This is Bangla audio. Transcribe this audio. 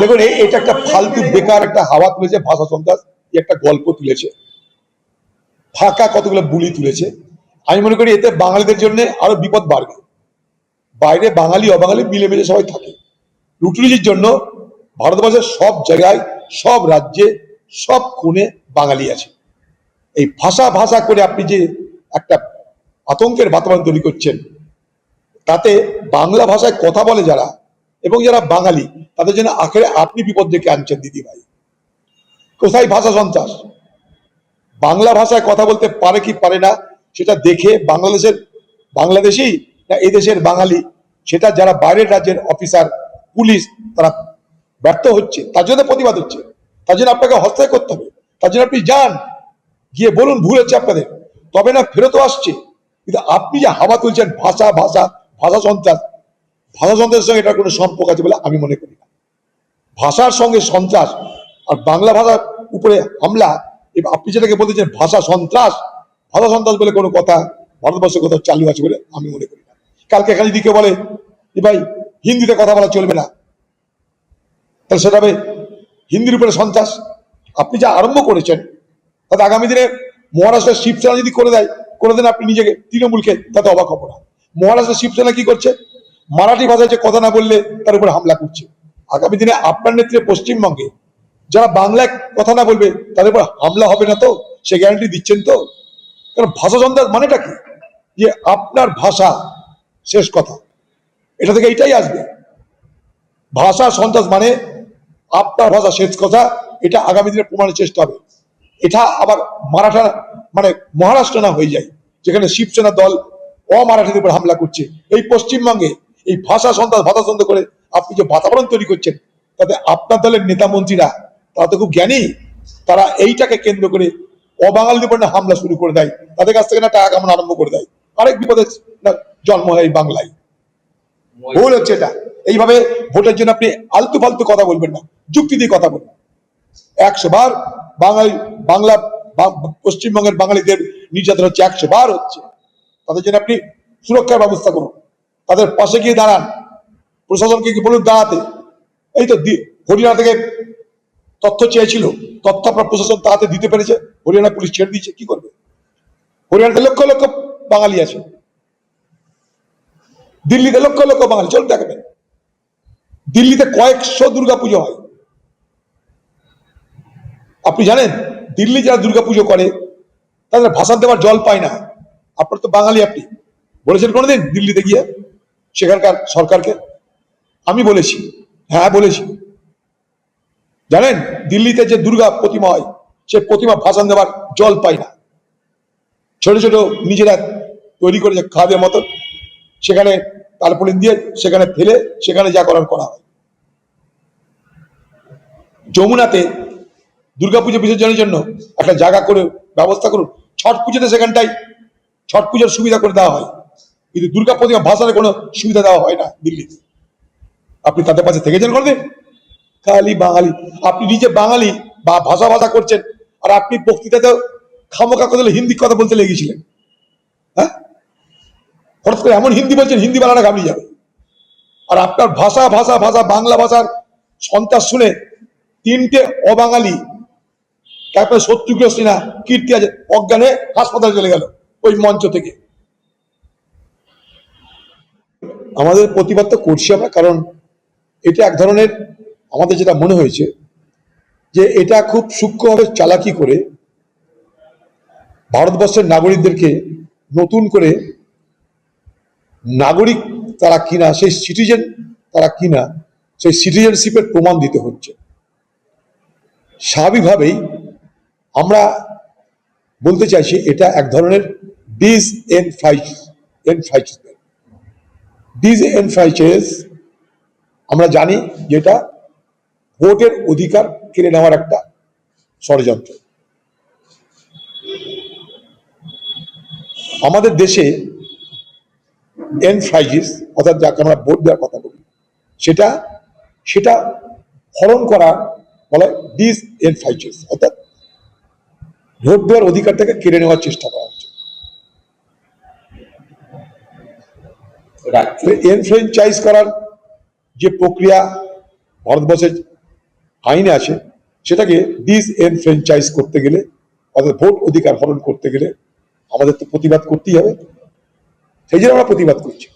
দেখুন এটা একটা ফালতু, বেকার একটা হাওয়া তুলেছে ভাষা সন্ত্রাস। একটা গল্প তুলেছে। ফাঁকা কতগুলো বুলি তুলেছে। আমি মনে করি এতে বাঙালিদের জন্য আরও বিপদ বাড়বে। বাইরে বাঙালি, অবাঙালি মিলেমিশে সবাই থাকে। লুটুলিজির জন্য ভারতবর্ষের সব জায়গায়, সব রাজ্যে, সব কোণে বাঙালি আছে। এই ভাষা ভাষা করে আপনি যে একটা আতঙ্কের বাতাবরণ তৈরি করছেন তাতে বাংলা ভাষায় কথা বলে যারা, এবং যারা বাঙালি, তাদের জন্য আখেরে আপনি বিপদ ডেকে আনছেন দিদি ভাই। কোথায় ভাষা সন্ত্রাস? বাংলা ভাষায় কথা বলতে পারে কি পারে না, সেটা দেখে বাংলাদেশের বাংলাদেশি না এদেশের বাঙালি, সেটা যারা বাইরের রাজ্যের অফিসার, পুলিশ, তারা ব্যর্থ হচ্ছে, তার জন্য প্রতিবাদ হচ্ছে। তার জন্য আপনাকে হস্তায় করতে হবে। তার জন্য আপনি যান। গিয়ে বলুন, ভুল হচ্ছে আপনাদের। তবে না ফেরতও আসছে। কিন্তু আপনি যে হাওয়া তুলছেন ভাষা ভাষা ভাষা সন্ত্রাস ভাষা সন্ত্রাসের সঙ্গে এটার কোনো সম্পর্ক আছে বলে আমি মনে করি না। ভাষার সঙ্গে সন্ত্রাস আর বাংলা ভাষার উপরে হামলা এবং আপনি যেটাকে বলতেছেন ভাষা সন্ত্রাস ভাষা সন্ত্রাস বলে কোনো কথা ভারতবর্ষের কোথাও চালু আছে বলে আমি মনে করি না। কালকে এখানে যদি কেউ বলে যে ভাই, হিন্দিতে কথা বলা চলবে না, তাহলে সেটা হবে হিন্দির উপরে সন্ত্রাস। আপনি যা আরম্ভ করেছেন, তাতে আগামী দিনে মহারাষ্ট্রের শিবসেনা যদি করে দেয়, করে দেন আপনি নিজেকে, তৃণমূলকে, তাতে অবাক হব না। মহারাষ্ট্রের শিবসেনা কি করছে? মারাঠি ভাষায় যে কথা না বললে তার উপর হামলা করছে। আগামী দিনে আপনার নেতৃত্বে পশ্চিমবঙ্গে যারা বাংলায় কথা না বলবে, তাদের উপর হামলা হবে না তো? সে গ্যারান্টি দিচ্ছেন তো? কারণ ভাষা সন্ত্রাস মানেটা কি? যে আপনার ভাষা শেষ কথা। এটা থেকে এটাই আসবে। ভাষা সন্ত্রাস মানে আপনার ভাষা শেষ কথা, এটা আগামী দিনে প্রমাণের চেষ্টা হবে। এটা আবার মারাঠা মানে মহারাষ্ট্র না হয়ে যায়, যেখানে শিবসেনা দল অমারাঠিদের উপর হামলা করছে। এই পশ্চিমবঙ্গে এই ভাষা সন্ত্রাস ভাষা সন্ত্রাস করে আপনি যে বাতাবরণ তৈরি করছেন, তাতে আপনার দলের নেতা মন্ত্রীরা, তারা তো খুব জ্ঞানী, তারা এইটাকে কেন্দ্র করে অবাঙালিদের উপর না হামলা শুরু করে দেয়। তাদের কাছ থেকে না টাকা কামানো আরম্ভ করে দেয়। আরেক বিপদের জন্ম হয় এই বাংলায়। ভুল হচ্ছে এটা। এইভাবে ভোটের জন্য আপনি আলতু ফালতু কথা বলবেন না। যুক্তি দিয়ে কথা বলবেন। একশো বার বাঙালি, বাংলা পশ্চিমবঙ্গের বাঙালিদের নির্যাতন হচ্ছে একশো বার হচ্ছে। তাদের জন্য আপনি সুরক্ষার ব্যবস্থা করুন। তাদের পাশে গিয়ে দাঁড়ান। প্রশাসনকে কি বলুন, দাঁড়াতে। এই তো হরিয়ানা থেকে তথ্য চেয়েছিল। তথ্য আপনার প্রশাসন তাড়াতে দিতে পেরেছে। হরিয়ানা পুলিশ ছেড়ে দিয়েছে। কি করবে? হরিয়ানাতে লক্ষ লক্ষ বাঙালি আছে। দিল্লিতে লক্ষ লক্ষ বাঙালি। চলুন দেখবেন দিল্লিতে কয়েকশো দুর্গা পুজো হয়। আপনি জানেন, দিল্লি যারা দুর্গাপুজো করে, তাদের ভাষা দেওয়ার জল পায় না। আপনার তো বাঙালি আপনি। বলেছেন কোনোদিন দিল্লিতে গিয়ে? সেখানকার সরকারকে? আমি বলেছি। হ্যাঁ বলেছি। জানেন, দিল্লিতে যে দুর্গা প্রতিমা হয়, সে প্রতিমা ভাষণ দেওয়ার জল পায় না। ছোট ছোট নিজেরা তৈরি করেছে খাদের মতন। সেখানে তারপরে দিয়ে সেখানে ফেলে, সেখানে যা করার করা হয়। যমুনাতে দুর্গাপুজো বিসর্জনের জন্য একটা জায়গা করে ব্যবস্থা করুন। ছট পুজোতে সেখানটাই ছট পুজোর সুবিধা করে দেওয়া হয়। কিন্তু দুর্গা প্রতিমা ভাষার কোনো সুবিধা দেওয়া হয় না দিল্লিতে। আপনি তাদের পাশে থেকেছেন কোনদিন খালি বাঙালি, আপনি নিজে বাঙালি বা ভাষা ভাষা করছেন, আর আপনি বক্তৃতাতেও খামোকা কথা হিন্দি কথা বলতে লেগেছিলেন। হ্যাঁ? হঠাৎ করে এমন হিন্দি বলছেন, হিন্দি বাংলাটা ঘাবড়িয়ে যাবে। আর আপনার ভাষা ভাষা ভাষা, বাংলা ভাষার সন্ত্রাস শুনে তিনটে অবাঙালি, তারপরে শত্রুঘ্ন সিনহা কীর্তি আছে, অজ্ঞানে হাসপাতালে চলে গেল। ওই মঞ্চ থেকে। আমাদের প্রতিবাদ তো করছি আমরা, কারণ এটা এক ধরনের আমাদের যেটা মনে হয়েছে যে এটা খুব সূক্ষ্মভাবে চালাকি করে ভারতবর্ষের নাগরিকদেরকে নতুন করে নাগরিক তারা কিনা, সেই সিটিজেন তারা কিনা, সেই সিটিজেনশিপের প্রমাণ দিতে হচ্ছে। স্বাভাবিকভাবেই আমরা বলতে চাইছি এটা এক ধরনের disenfranchise enfranchise disenfranchises আমরা জানি যেটা ভোটের অধিকার কেড়ে নেওয়ার একটা ষড়যন্ত্র। আমাদের দেশে এনফ্রাইজিস অর্থাৎ যাকে আমরা ভোট দেওয়ার কথা বলি, সেটা সেটা হরণ করা বলা ডিস এনফ্রাইজিস অর্থাৎ ভোট দেওয়ার অধিকার থেকে কেড়ে নেওয়ার চেষ্টা করা হচ্ছে রাজ্য এনফ্রেঞ্চাইজ করার যে প্রক্রিয়া ভারতবর্ষের আইনে আছে, সেটাকে ডিস এনফ্রেঞ্চাইজ করতে গেলে, অর্থাৎ ভোট অধিকার হরণ করতে গেলে আমাদের তো প্রতিবাদ করতেই হবে। সেই জন্য আমরা প্রতিবাদ করছি।